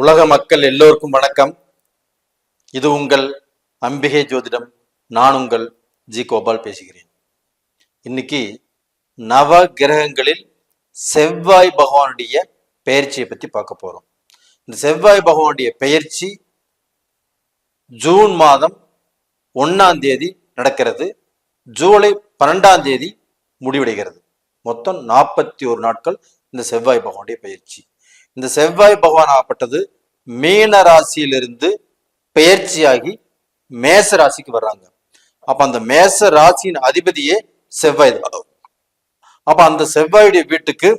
உலக மக்கள் எல்லோருக்கும் வணக்கம். இது உங்கள் அம்பிகை ஜோதிடம். நான் உங்கள் ஜி கோபால் பேசுகிறேன். இன்னைக்கு நவ கிரகங்களில் செவ்வாய் பகவானுடைய பெயர்ச்சியை பத்தி பார்க்க போறோம். இந்த செவ்வாய் பகவானுடைய பெயர்ச்சி ஜூன் மாதம் ஒன்னாம் தேதி நடக்கிறது. ஜூலை பன்னெண்டாம் தேதி முடிவடைகிறது. மொத்தம் நாற்பத்தி ஒரு நாட்கள் இந்த செவ்வாய் பகவானுடைய பயிற்சி இந்த செவ்வாய் பகவான் ஆகப்பட்டது மீன ராசியிலிருந்து பெயர்ச்சியாகி மேச ராசிக்கு வர்றாங்க. அப்ப அந்த மேச ராசியின் அதிபதியே செவ்வாய் தான். அப்ப அந்த செவ்வாயுடைய வீட்டுக்கு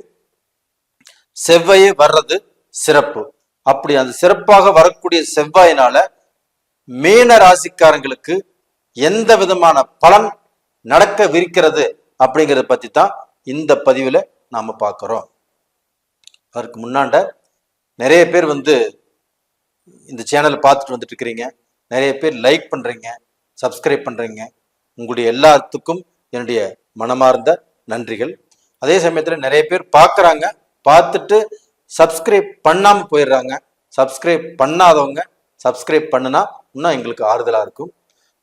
செவ்வாயே வர்றது சிறப்பு. அப்படி அந்த சிறப்பாக வரக்கூடிய செவ்வாயினால மீன ராசிக்காரங்களுக்கு எந்த விதமான பலன் நடக்கவிருக்கிறது அப்படிங்கறத பத்தி தான் இந்த பதிவுல நாம பார்க்கிறோம். அதற்கு முன்னாண்ட நிறைய பேர் வந்து இந்த சேனலை பார்த்துட்டு வந்துட்டு இருக்கிறீங்க. நிறைய பேர் லைக் பண்ணுறீங்க சப்ஸ்கிரைப் பண்ணுறீங்க உங்களுடைய எல்லாத்துக்கும் என்னுடைய மனமார்ந்த நன்றிகள். அதே சமயத்தில் நிறைய பேர் பார்க்குறாங்க பார்த்துட்டு சப்ஸ்கிரைப் பண்ணாமல் போயிடுறாங்க. சப்ஸ்கிரைப் பண்ணாதவங்க சப்ஸ்கிரைப் பண்ணுனா இன்னும் எங்களுக்கு ஆறுதலாக இருக்கும்.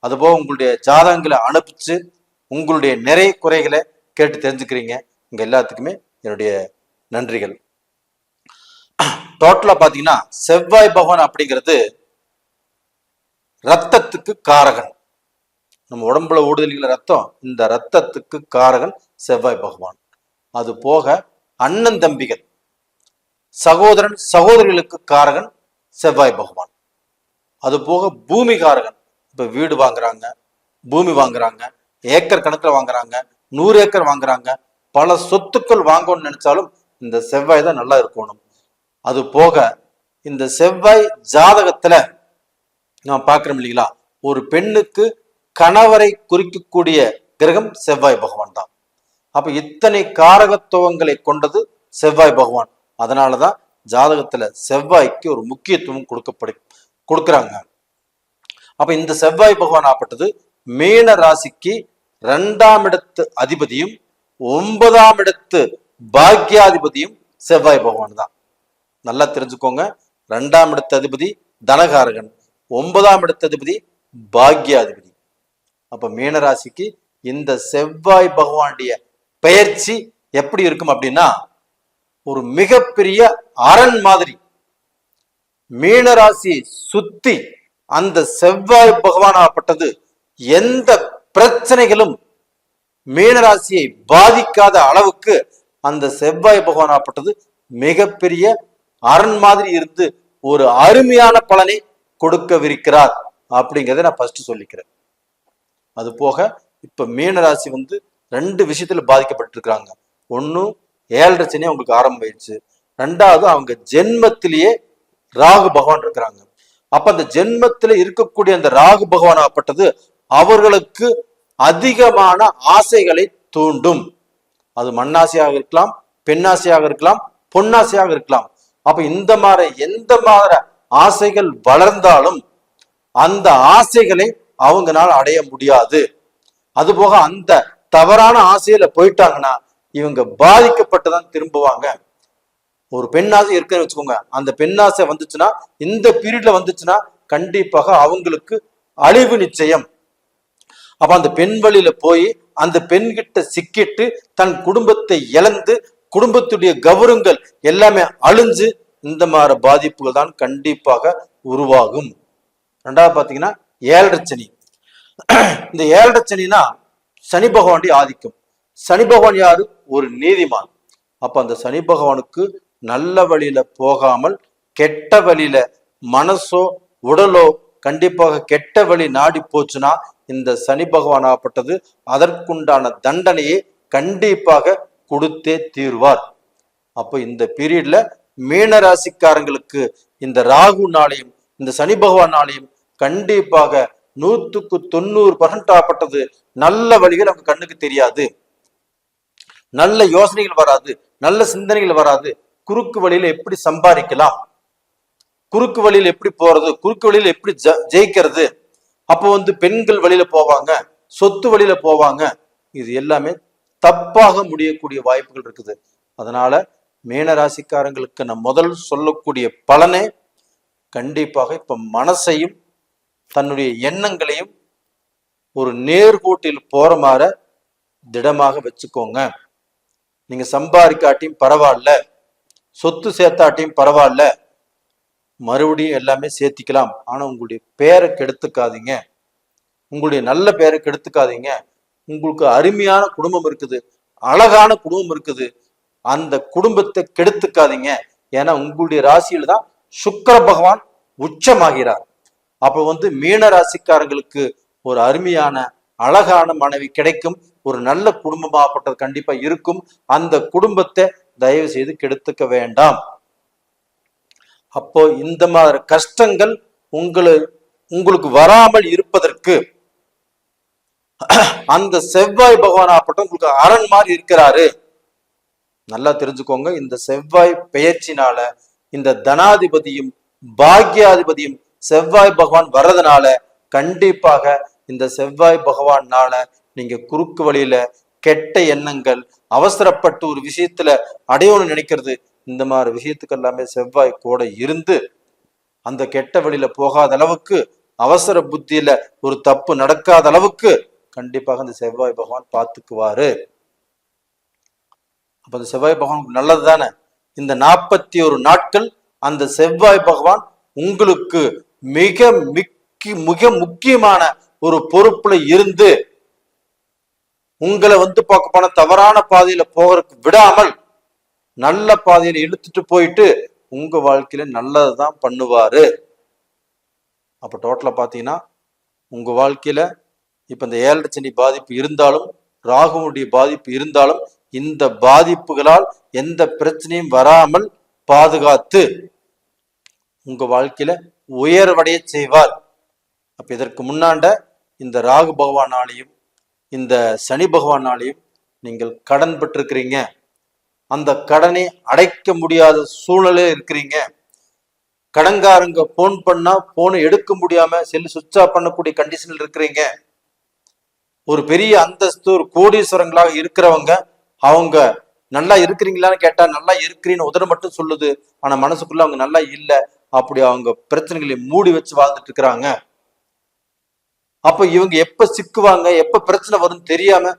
அதுபோக உங்களுடைய ஜாதகங்களை அனுப்பிச்சு உங்களுடைய நிறைய குறைகளை கேட்டு தெரிஞ்சுக்கிறீங்க. உங்கள் எல்லாத்துக்குமே என்னுடைய நன்றிகள். டோட்டலா பாத்தீங்கன்னா செவ்வாய் பகவான் அப்படிங்கிறது ரத்தத்துக்கு காரகன். நம்ம உடம்புல ஓடுதலிங்கிற ரத்தம் இந்த ரத்தத்துக்கு காரகன் செவ்வாய் பகவான். அது போக அண்ணன் தம்பிகள் சகோதரன் சகோதரிகளுக்கு காரகன் செவ்வாய் பகவான். அது போக பூமி காரகன் இப்ப வீடு வாங்குறாங்க பூமி வாங்குறாங்க ஏக்கர் கணக்குல வாங்குறாங்க நூறு ஏக்கர் வாங்குறாங்க பல சொத்துக்கள் வாங்கணும்னு நினைச்சாலும் இந்த செவ்வாய் தான் நல்லா இருக்கணும். அது போக இந்த செவ்வாய் ஜாதகத்துல நான் பார்க்கிறோம் இல்லைங்களா? ஒரு பெண்ணுக்கு கணவரை குறிக்கக்கூடிய கிரகம் செவ்வாய் பகவான் தான். அப்ப இத்தனை காரகத்துவங்களை கொண்டது செவ்வாய் பகவான். அதனாலதான் ஜாதகத்துல செவ்வாய்க்கு ஒரு முக்கியத்துவம் கொடுக்கப்படு கொடுக்குறாங்க. அப்ப இந்த செவ்வாய் பகவான் ஆப்பட்டது மீன ராசிக்கு ரெண்டாம் இடத்து அதிபதியும் ஒன்பதாம் இடத்து பாக்யாதிபதியும் செவ்வாய் பகவான் தான். நல்லா தெரிஞ்சுக்கோங்க. ரெண்டாம் இடத்த அதிபதி தனகாரகன் ஒன்பதாம் இடத்த அதிபதி பாக்யாதிபதி. அப்ப மீனராசிக்கு இந்த செவ்வாய் பகவானுடைய பெயர்ச்சி எப்படி இருக்கும் அப்படின்னா ஒரு மிகப்பெரிய அரண் மாதிரி. மீனராசி சுத்தி அந்த செவ்வாய் பகவானாகப்பட்டது எந்த பிரச்சனைகளும் மீனராசியை பாதிக்காத அளவுக்கு அந்த செவ்வாய் பகவானாகப்பட்டது மிகப்பெரிய அரண் மாதிரி இருந்து ஒரு அருமையான பலனை கொடுக்கவிருக்கிறார் அப்படிங்கிறத நான் ஃபர்ஸ்ட் சொல்லிக்கிறேன். அது போக இப்ப மீனராசி வந்து ரெண்டு விஷயத்துல பாதிக்கப்பட்டிருக்கிறாங்க. ஒன்னு ஏழரை சனி அவங்களுக்கு ஆரம்பிச்சு ரெண்டாவது அவங்க ஜென்மத்திலேயே ராகு பகவான் இருக்கிறாங்க. அப்ப அந்த ஜென்மத்துல இருக்கக்கூடிய அந்த ராகு பகவான் ஆப்பட்டது அவர்களுக்கு அதிகமான ஆசைகளை தூண்டும். அது மண்ணாசையாக இருக்கலாம் பெண்ணாசையாக இருக்கலாம் பொன்னாசையாக இருக்கலாம். அப்ப இந்த மாதிரி எந்த மாதிரி ஆசைகள் வளர்ந்தாலும் அந்த ஆசைகளை அவங்கனால அடைய முடியாது. அதுபோக அந்த தவறான ஆசையில போயிட்டாங்கன்னா இவங்க பாதிக்கப்பட்டுதான் திரும்புவாங்க. ஒரு பெண்ணாசை இருக்குன்னு வச்சுக்கோங்க. அந்த பெண்ணாசை வந்துச்சுன்னா இந்த பீரியட்ல வந்துச்சுன்னா கண்டிப்பாக அவங்களுக்கு அழிவு நிச்சயம். அப்ப அந்த பெண் வழியில போய் அந்த பெண்கிட்ட சிக்கிட்டு தன் குடும்பத்தை இழந்து குடும்பத்துடைய கௌரவங்கள் எல்லாமே அழிஞ்சு இந்த மாதிரி பாதிப்புகள் தான் கண்டிப்பாக உருவாகும். ரெண்டாவது பார்த்தீங்கன்னா ஏழரை சனி. இந்த ஏழரை சனினா சனி பகவானுடைய ஆதிக்கம். சனி பகவான் யாரு? ஒரு நீதிமான். அப்ப அந்த சனி பகவானுக்கு நல்ல வழியில போகாமல் கெட்ட வழியில மனசோ உடலோ கண்டிப்பாக கெட்ட வழி நாடி போச்சுன்னா இந்த சனி பகவான் ஆகப்பட்டது அதற்குண்டான தண்டனையை கண்டிப்பாக கொடுத்தே தீர்வார். அப்போ இந்த பீரியட்ல மீன ராசிக்காரங்களுக்கு இந்த ராகு நாளையும் இந்த சனி பகவான் நாளையும் கண்டிப்பாக நூத்துக்கு தொண்ணூறு பர்சன்ட் ஆகப்பட்டது. நல்ல வழிகள் அவங்க கண்ணுக்கு தெரியாது. நல்ல யோசனைகள் வராது. நல்ல சிந்தனைகள் வராது. குறுக்கு வழியில எப்படி சம்பாதிக்கலாம்? குறுக்கு வழியில எப்படி போறது? குறுக்கு வழியில எப்படி ஜ- ஜெயிக்கிறது? அப்போ வந்து பெண்கள் வழியில போவாங்க. சொத்து வழியில போவாங்க. இது எல்லாமே தப்பாக முடியக்கூடிய வாய்ப்புகள் இருக்குது. அதனால மீன ராசிக்காரங்களுக்கு நான் முதல் சொல்லக்கூடிய பலனே கண்டிப்பாக இப்ப மனசையும் தன்னுடைய எண்ணங்களையும் ஒரு நேர்கோட்டில் போற மாற திடமாக வச்சுக்கோங்க. நீங்க சம்பாதிக்காட்டியும் பரவாயில்ல. சொத்து சேர்த்தாட்டியும் பரவாயில்ல. மறுபடியும் எல்லாமே சேர்த்திக்கலாம். ஆனா உங்களுடைய பேரை கெடுத்துக்காதீங்க. உங்களுடைய நல்ல பேரை கெடுத்துக்காதீங்க. உங்களுக்கு அருமையான குடும்பம் இருக்குது அழகான குடும்பம் இருக்குது அந்த குடும்பத்தை கெடுத்துக்காதீங்க. ஏன்னா உங்களுடைய ராசியில தான் சுக்கர பகவான் உச்சமாகிறார். அப்ப வந்து மீன ராசிக்காரங்களுக்கு ஒரு அருமையான அழகான மனைவி கிடைக்கும் ஒரு நல்ல குடும்பமாகப்பட்டது கண்டிப்பா இருக்கும். அந்த குடும்பத்தை தயவு செய்து கெடுத்துக்க வேண்டாம். அப்போ இந்த மாதிரி கஷ்டங்கள் உங்களை உங்களுக்கு வராமல் இருப்பதற்கு அந்த செவ்வாய் பகவான் ஆகப்பட்ட உங்களுக்கு அரண் மாதிரி இருக்கிறாரு. நல்லா தெரிஞ்சுக்கோங்க இந்த செவ்வாய் பெயர்ச்சினால இந்த தனாதிபதியும் பாக்யாதிபதியும் செவ்வாய் பகவான் வர்றதுனால கண்டிப்பாக இந்த செவ்வாய் பகவான்னால நீங்க குறுக்கு வழியில கெட்ட எண்ணங்கள் அவசரப்பட்டு ஒரு விஷயத்துல அடையணும்னு நினைக்கிறது இந்த மாதிரி விஷயத்துக்கு எல்லாமே செவ்வாய் கூட இருந்து அந்த கெட்ட வழியில போகாத அளவுக்கு அவசர புத்தியில ஒரு தப்பு நடக்காத அளவுக்கு கண்டிப்பாக அந்த செவ்வாய் பகவான் பார்த்துக்குவாரு. அப்ப அந்த செவ்வாய் பகவான் நல்லது தானே? இந்த நாற்பத்தி ஒரு நாட்கள் அந்த செவ்வாய் பகவான் உங்களுக்கு மிக மிக்கி மிக முக்கியமான ஒரு பொறுப்புல இருந்து உங்களை வந்து பார்க்க போன தவறான பாதையில போகிறதுக்கு விடாமல் நல்ல பாதையில இழுத்துட்டு போயிட்டு உங்க வாழ்க்கையில நல்லதுதான் பண்ணுவாரு. அப்ப டோட்டலா பாத்தீங்கன்னா உங்க வாழ்க்கையில இப்ப இந்த ஏழரை சனி பாதிப்பு இருந்தாலும் ராகுனுடைய பாதிப்பு இருந்தாலும் இந்த பாதிப்புகளால் எந்த பிரச்சனையும் வராமல் பாதுகாத்து உங்க வாழ்க்கையில உயர்வடைய செய்வார். அப்ப இதற்கு முன்னாண்ட இந்த ராகு பகவானாலையும் இந்த சனி பகவானாலையும் நீங்கள் கடன் பெற்றிருக்கிறீங்க. அந்த கடனை அடைக்க முடியாத சூழ்நிலையில இருக்கிறீங்க. கடன்காரங்க போன் பண்ணா போனை எடுக்க முடியாம செல்லு சுவிட்ச் ஆஃப் பண்ணக்கூடிய கண்டிஷனில் இருக்கிறீங்க. ஒரு பெரிய அந்தஸ்து ஒரு கோடீஸ்வரங்களாக இருக்கிறவங்க அவங்க நல்லா இருக்கிறீங்களான்னு கேட்டா நல்லா இருக்கிறீன்னு உதட மட்டும் சொல்லுது. ஆனா மனசுக்குள்ள அவங்க நல்லா இல்லை. அப்படி அவங்க பிரச்சனைகளை மூடி வச்சு வாழ்ந்துட்டு இருக்கிறாங்க. அப்ப இவங்க எப்ப சிக்குவாங்க எப்ப பிரச்சனை வரும்னு தெரியாம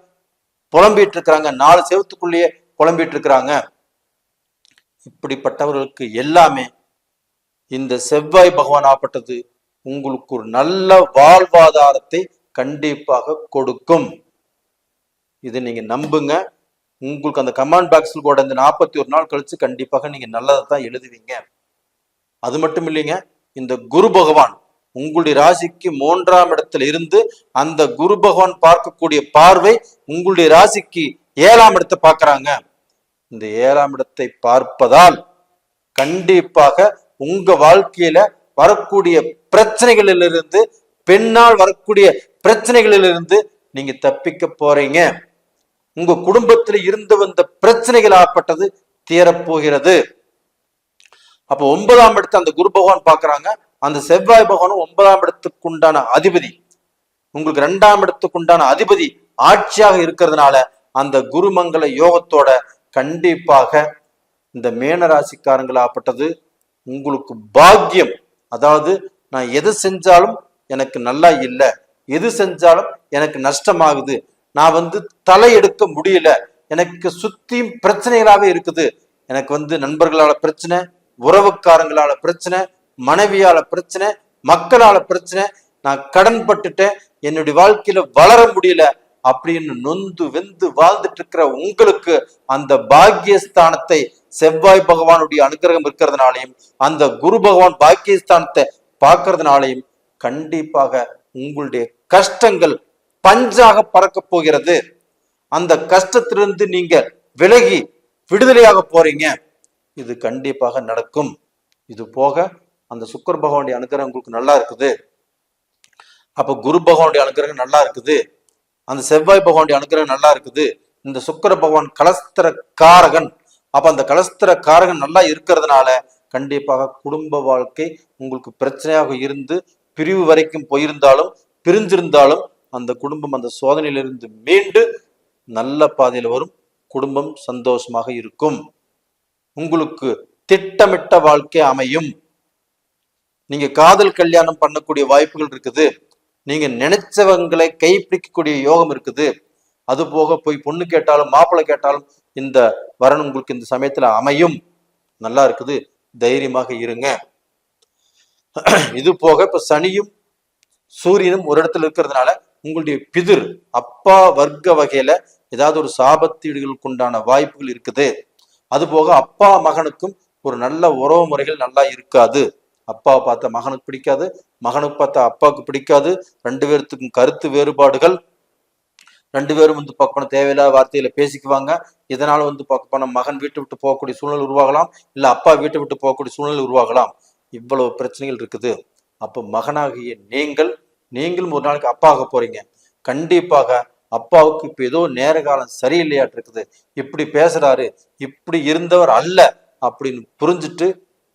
புலம்பிட்டு இருக்கிறாங்க. நாலு செவத்துக்குள்ளேயே புலம்பிட்டு இருக்கிறாங்க. இப்படிப்பட்டவர்களுக்கு எல்லாமே இந்த செவ்வாய் பகவான் ஆப்பட்டது உங்களுக்கு ஒரு நல்ல வாழ்வாதாரத்தை கண்டிப்பாக கொடுக்கும். இது நீங்க நம்புங்க. உங்களுக்கு அந்த கமாண்ட் பாக்ஸில் கூட இந்த நாற்பத்தி ஒரு நாள் கழிச்சு கண்டிப்பாக நீங்க நல்லதை தான் எழுதுவீங்க. அது மட்டும் இல்லைங்க இந்த குரு பகவான் உங்களுடைய ராசிக்கு மூன்றாம் இடத்துல இருந்து அந்த குரு பகவான் பார்க்கக்கூடிய பார்வை உங்களுடைய ராசிக்கு ஏழாம் இடத்தை பார்க்கறாங்க. இந்த ஏழாம் இடத்தை பார்ப்பதால் கண்டிப்பாக உங்க வாழ்க்கையில வரக்கூடிய பிரச்சனைகளிலிருந்து பெண்ணால் வரக்கூடிய பிரச்சனைகளிலிருந்து நீங்க தப்பிக்க போறீங்க. உங்க குடும்பத்துல இருந்து வந்த பிரச்சனைகள் ஆப்பட்டது தீரப்போகிறது. அப்போ ஒன்பதாம் இடத்து அந்த குரு பகவான் பாக்குறாங்க அந்த செவ்வாய் பகவானும் ஒன்பதாம் இடத்துக்கு உண்டான அதிபதி. உங்களுக்கு ரெண்டாம் இடத்துக்கு உண்டான அதிபதி ஆட்சியாக இருக்கிறதுனால அந்த குருமங்கல யோகத்தோட கண்டிப்பாக இந்த மேனராசிக்காரங்கள் ஆப்பட்டது உங்களுக்கு பாக்கியம். அதாவது நான் எது செஞ்சாலும் எனக்கு நல்லா இல்லை. எது செஞ்சாலும் எனக்கு நஷ்டமாகுது. நான் வந்து தலை எடுக்க முடியல. எனக்கு சுத்தியும் பிரச்சனைகளாகவே இருக்குது. எனக்கு வந்து நண்பர்களால பிரச்சனை உறவுக்காரங்களால பிரச்சனை மனைவியால பிரச்சனை மக்களால பிரச்சனை நான் கடன் பட்டுட்டேன் என்னுடைய வாழ்க்கையில வளர முடியல அப்படின்னு நொந்து வெந்து வாழ்ந்துட்டு இருக்கிற உங்களுக்கு அந்த பாக்கியஸ்தானத்தை செவ்வாய் பகவானுடைய அனுகிரகம் இருக்கிறதுனாலையும் அந்த குரு பகவான் பாக்கியஸ்தானத்தை பார்க்கறதுனாலையும் கண்டிப்பாக உங்களுடைய கஷ்டங்கள் பஞ்சாக பறக்க போகிறது. அந்த கஷ்டத்திலிருந்து நீங்க விலகி விடுதலையாக போறீங்க. இது கண்டிப்பாக நடக்கும். இது போக அந்த சுக்கர் பகவானுடைய அனுகிரகம் உங்களுக்கு நல்லா இருக்குது. அப்ப குரு பகவானுடைய அனுகிரகம் நல்லா இருக்குது. அந்த செவ்வாய் பகவானுடைய அனுகிரகம் நல்லா இருக்குது. இந்த சுக்கர பகவான் கலஸ்திர காரகன் அப்ப அந்த கலஸ்திர காரகன் நல்லா இருக்கிறதுனால கண்டிப்பாக குடும்ப வாழ்க்கை உங்களுக்கு பிரச்சனையாக இருந்து பிரிவு வரைக்கும் போயிருந்தாலும் பிரிஞ்சிருந்தாலும் அந்த குடும்பம் அந்த சோதனையிலிருந்து மீண்டு நல்ல பாதையில் வரும். குடும்பம் சந்தோஷமாக இருக்கும். உங்களுக்கு திட்டமிட்ட வாழ்க்கை அமையும். நீங்க காதல் கல்யாணம் பண்ணக்கூடிய வாய்ப்புகள் இருக்குது. நீங்க நினைச்சவங்களை கைப்பிடிக்கக்கூடிய யோகம் இருக்குது. அது போக போய் பொண்ணு கேட்டாலும் மாப்பிள்ளை கேட்டாலும் இந்த வரன் உங்களுக்கு இந்த சமயத்துல அமையும். நல்லா இருக்குது. தைரியமாக இருங்க. இது போக இப்ப சனியும் சூரியனும் ஒரு இடத்துல இருக்கிறதுனால உங்களுடைய பிதிர் அப்பா வர்க்க வகையில ஏதாவது ஒரு சாபத்தீடுகளுக்கு உண்டான வாய்ப்புகள் இருக்குது. அது போக அப்பா மகனுக்கும் ஒரு நல்ல உறவு முறைகள் நல்லா இருக்காது. அப்பாவை பார்த்தா மகனுக்கு பிடிக்காது மகனுக்கு பார்த்தா அப்பாவுக்கு பிடிக்காது. ரெண்டு பேர்த்துக்கும் கருத்து வேறுபாடுகள். ரெண்டு பேரும் வந்து பார்க்கணும் தேவையில்லாத வார்த்தையில பேசிக்குவாங்க. இதனால வந்து பார்க்க போனா மகன் வீட்டை விட்டு போகக்கூடிய சூழ்நிலை உருவாகலாம். இல்ல அப்பா வீட்டை விட்டு போகக்கூடிய சூழ்நிலை உருவாகலாம். இவ்வளவு பிரச்சனைகள் இருக்குது. அப்போ மகனாகிய நீங்கள் நீங்களும் ஒரு நாளைக்கு அப்பாக போறீங்க. கண்டிப்பாக அப்பாவுக்கு இப்ப ஏதோ நேர காலம் சரியில்லையாட்டு இருக்குது இப்படி பேசுறாரு இப்படி இருந்தவர் அல்ல அப்படின்னு புரிஞ்சுட்டு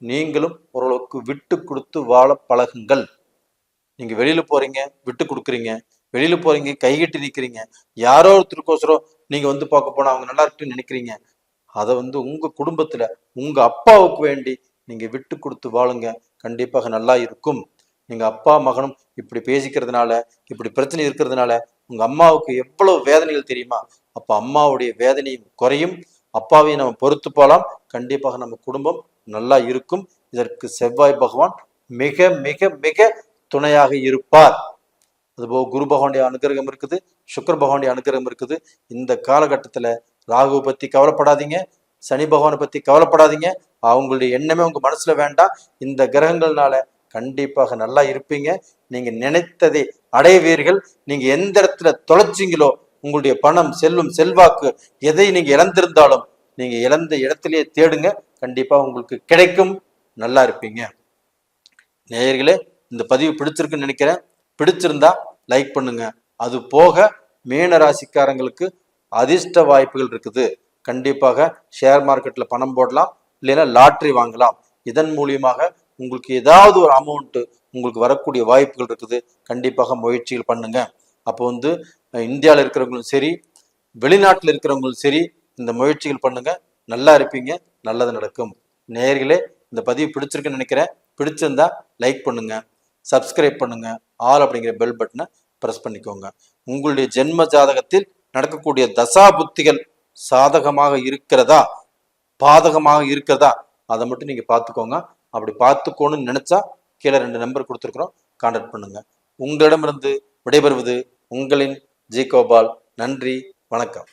நீங்களும் ஓரளவுக்கு விட்டு கொடுத்து வாழ பழகுங்கள். நீங்க வெளியில போறீங்க விட்டு கொடுக்குறீங்க. வெளியில போறீங்க கைகட்டி நிக்கிறீங்க. யாரோ ஒருத்தருக்கோசரம் நீங்க வந்து பார்க்க போனா அவங்க நல்லா இருக்குன்னு நினைக்கிறீங்க. அதை வந்து உங்க குடும்பத்துல உங்க அப்பாவுக்கு வேண்டி நீங்க விட்டு கொடுத்து வாழுங்க. கண்டிப்பாக நல்லா இருக்கும். நீங்கள் அப்பா மகனும் இப்படி பேசிக்கிறதுனால இப்படி பிரச்சனை இருக்கிறதுனால உங்கள் அம்மாவுக்கு எவ்வளோ வேதனைகள் தெரியுமா? அப்போ அம்மாவுடைய வேதனையும் குறையும். அப்பாவையும் நம்ம பொறுத்து போகலாம். கண்டிப்பாக நம்ம குடும்பம் நல்லா இருக்கும். இதற்கு செவ்வாய் பகவான் மிக மிக மிக துணையாக இருப்பார். அதுபோக குரு பகவானுடைய அனுகிரகம் இருக்குது சுக்கர பகவானுடைய அனுகிரகம் இருக்குது. இந்த காலகட்டத்தில் ராகுவை பற்றி கவலைப்படாதீங்க சனி பகவானை பற்றி கவலைப்படாதீங்க. அவங்களுடைய எண்ணமே உங்கள் மனசில் வேண்டாம். இந்த கிரகங்கள்னால கண்டிப்பாக நல்லா இருப்பீங்க. நீங்க நினைத்ததை அடைவீர்கள். நீங்க எந்த இடத்துல தொலைச்சிங்களோ உங்களுடைய பணம் செல்வம் செல்வாக்கு எதை நீங்க இழந்திருந்தாலும் நீங்க இழந்த இடத்திலேயே தேடுங்க. கண்டிப்பா உங்களுக்கு கிடைக்கும். நல்லா இருப்பீங்க. நேயர்களே இந்த பதிவு பிடிச்சிருக்குன்னு நினைக்கிறேன். பிடிச்சிருந்தா லைக் பண்ணுங்க. அது போக மீன ராசிக்காரங்களுக்கு அதிர்ஷ்ட வாய்ப்புகள் இருக்குது. கண்டிப்பாக ஷேர் மார்க்கெட்ல பணம் போடலாம். இல்லைன்னா லாட்ரி வாங்கலாம். இதன் மூலியமாக உங்களுக்கு ஏதாவது ஒரு அமௌண்ட்டு உங்களுக்கு வரக்கூடிய வாய்ப்புகள் இருக்குது கண்டிப்பாக முயற்சிகள் பண்ணுங்க. அப்போ வந்து இந்தியாவில் இருக்கிறவங்களும் சரி வெளிநாட்டில் இருக்கிறவங்களும் சரி இந்த முயற்சிகள் பண்ணுங்க. நல்லா இருப்பீங்க நல்லது நடக்கும். நேர்களே இந்த பதிவு பிடிச்சிருக்குன்னு நினைக்கிறேன். பிடிச்சிருந்தா லைக் பண்ணுங்க சப்ஸ்கிரைப் பண்ணுங்க ஆல் அப்படிங்கிற பெல் பட்டனை ப்ரெஸ் பண்ணிக்கோங்க. உங்களுடைய ஜென்ம ஜாதகத்தில் நடக்கக்கூடிய தசா புத்திகள் சாதகமாக இருக்கிறதா? பாதகமாக இருக்கிறதா? அதை மட்டும் நீங்கள் பார்த்துக்கோங்க. அப்படி பார்த்துக்கோன்னு நினைச்சா கீழே ரெண்டு நம்பர் கொடுத்துருக்குறோம். கான்டாக்ட் பண்ணுங்க. உங்களிடமிருந்து விடைபெறுவது உங்களின் ஜி கோபால். நன்றி. வணக்கம்.